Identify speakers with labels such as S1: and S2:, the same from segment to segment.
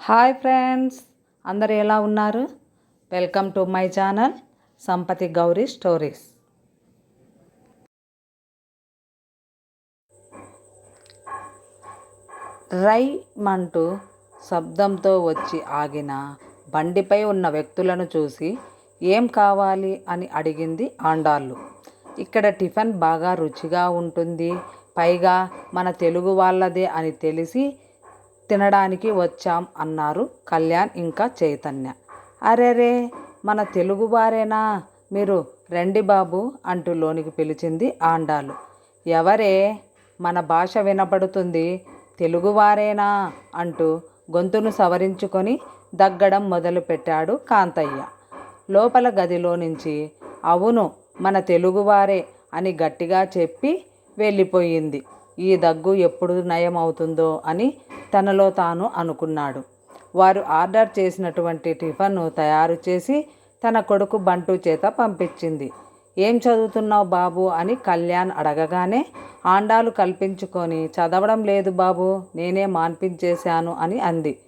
S1: Hi friends అందరు ఎలా ఉన్నారు? Welcome to my channel Sampathi Gauri stories. రై మంటూ శబ్దంతో వచ్చి ఆగిన బండిపై ఉన్న వ్యక్తులను చూసి ఏం కావాలి అని అడిగింది ఆండాళ్ళు. ఇక్కడ టిఫిన్ బాగా రుచిగా ఉంటుంది పైగా మన తెలుగు వాళ్ళదే అని తెలిసి తినడానికి వచ్చాం అన్నారు కళ్యాణ్ ఇంకా చైతన్య. అరెరే మన తెలుగు వారేనా? మీరు రండి బాబు అంటూ లోనికి పిలిచింది ఆండాలు. ఎవరే? మన భాష వినపడుతుంది తెలుగువారేనా అంటూ గొంతును సవరించుకొని దగ్గడం మొదలుపెట్టాడు కాంతయ్య. లోపల గదిలో నుంచి అవును మన తెలుగువారే అని గట్టిగా చెప్పి వెళ్ళిపోయింది. ఈ దగ్గు ఎప్పుడు నయం అవుతుందో అని తనలో తాను అనుకున్నాడు. వారు ఆర్డర్ చేసినటువంటి టిఫన్ను తయారు చేసి తన కొడుకు బంటు చేత పంపించింది. ఏం చదువుతున్నావు బాబు? అని కళ్యాణ్ అడగగానే ఆండాలు కల్పించుకొని చదవడం లేదు బాబు నేనే మాన్పించేశాను అని అంది.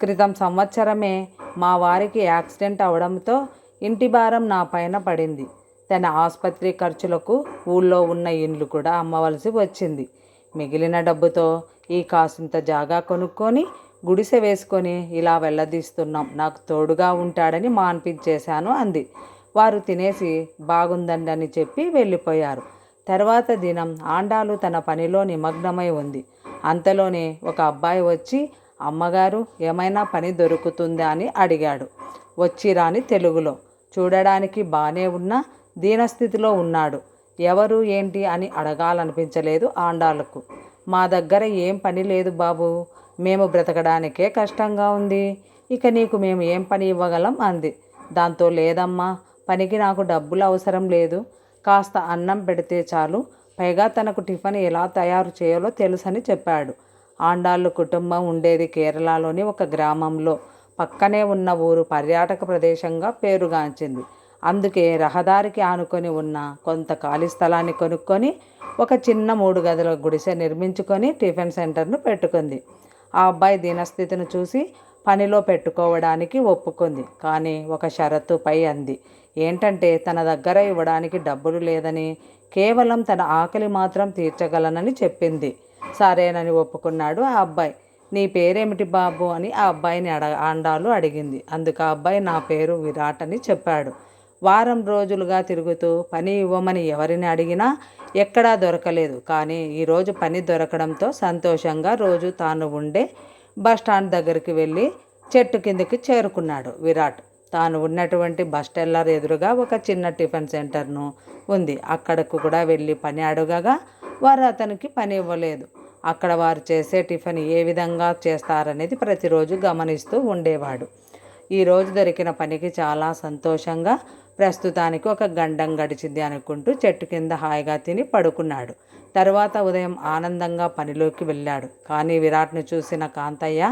S1: క్రితం సంవత్సరమే మా వారికి యాక్సిడెంట్ అవడంతో ఇంటి భారం నా పైన పడింది. తన ఆసుపత్రి ఖర్చులకు ఊళ్ళో ఉన్న ఇండ్లు కూడా అమ్మవలసి వచ్చింది. మిగిలిన డబ్బుతో ఈ కాసింత జాగా కొనుక్కొని గుడిసె వేసుకొని ఇలా వెళ్ళదీస్తున్నాం. నాకు తోడుగా ఉంటాడని మాన్పించేశాను అంది. వారు తినేసి బాగుందండి అని చెప్పి వెళ్ళిపోయారు. తర్వాత దినం ఆండాలు తన పనిలో నిమగ్నమై ఉంది. అంతలోనే ఒక అబ్బాయి వచ్చి అమ్మగారు ఏమైనా పని దొరుకుతుందా? అని అడిగాడు. వచ్చిరాని తెలుగులో. చూడడానికి బాగానే ఉన్న దీనస్థితిలో ఉన్నాడు. ఎవరు ఏంటి అని అడగాలనిపించలేదు ఆండాలకు మా దగ్గర ఏం పని లేదు బాబు మేము బ్రతకడానికే కష్టంగా ఉంది. ఇక నీకు మేము ఏం పని ఇవ్వగలం అంది. దాంతో లేదమ్మా పనికి నాకు డబ్బులు అవసరం లేదు. కాస్త అన్నం పెడితే చాలు పైగా తనకు టిఫిన్ ఎలా తయారు చేయాలో తెలుసని చెప్పాడు. ఆండాళ్ళు కుటుంబం ఉండేది కేరళలోని ఒక గ్రామంలో. పక్కనే ఉన్న ఊరు పర్యాటక ప్రదేశంగా పేరుగాంచింది. అందుకే రహదారికి ఆనుకొని ఉన్న కొంత ఖాళీ స్థలాన్ని కొనుక్కొని ఒక చిన్న మూడు గదుల గుడిసె నిర్మించుకొని టిఫిన్ సెంటర్ను పెట్టుకుంది. ఆ అబ్బాయి దీనస్థితిని చూసి పనిలో పెట్టుకోవడానికి ఒప్పుకుంది. కానీ ఒక షరతుపై అంది. ఏంటంటే తన దగ్గర ఇవ్వడానికి డబ్బులు లేదని కేవలం తన ఆకలి మాత్రం తీర్చగలనని చెప్పింది. సరేనని ఒప్పుకున్నాడు ఆ అబ్బాయి. నీ పేరేమిటి బాబు? అని ఆ అబ్బాయిని అడ అండాలు అడిగింది. అందుకు ఆ అబ్బాయి నా పేరు విరాట్ అని చెప్పాడు. వారం రోజులుగా తిరుగుతూ పని ఇవ్వమని ఎవరిని అడిగినా ఎక్కడా దొరకలేదు. కానీ ఈరోజు పని దొరకడంతో సంతోషంగా రోజు తాను ఉండే బస్టాండ్ దగ్గరికి వెళ్ళి చెట్టు కిందకి చేరుకున్నాడు విరాట్. తాను ఉన్నటువంటి బస్టెల్లర్ ఎదురుగా ఒక చిన్న టిఫిన్ సెంటర్ను ఉంది. అక్కడకు కూడా వెళ్ళి పని అడగగా వారు అతనికి పని ఇవ్వలేదు. అక్కడ వారు చేసే టిఫిన్ ఏ విధంగా చేస్తారనేది ప్రతిరోజు గమనిస్తూ ఉండేవాడు. ఈరోజు దొరికిన పనికి చాలా సంతోషంగా ప్రస్తుతానికి ఒక గండం గడిచింది అనుకుంటూ చెట్టు కింద హాయిగా తిని పడుకున్నాడు. తర్వాత ఉదయం ఆనందంగా పనిలోకి వెళ్ళాడు. కానీ విరాట్ను చూసిన కాంతయ్య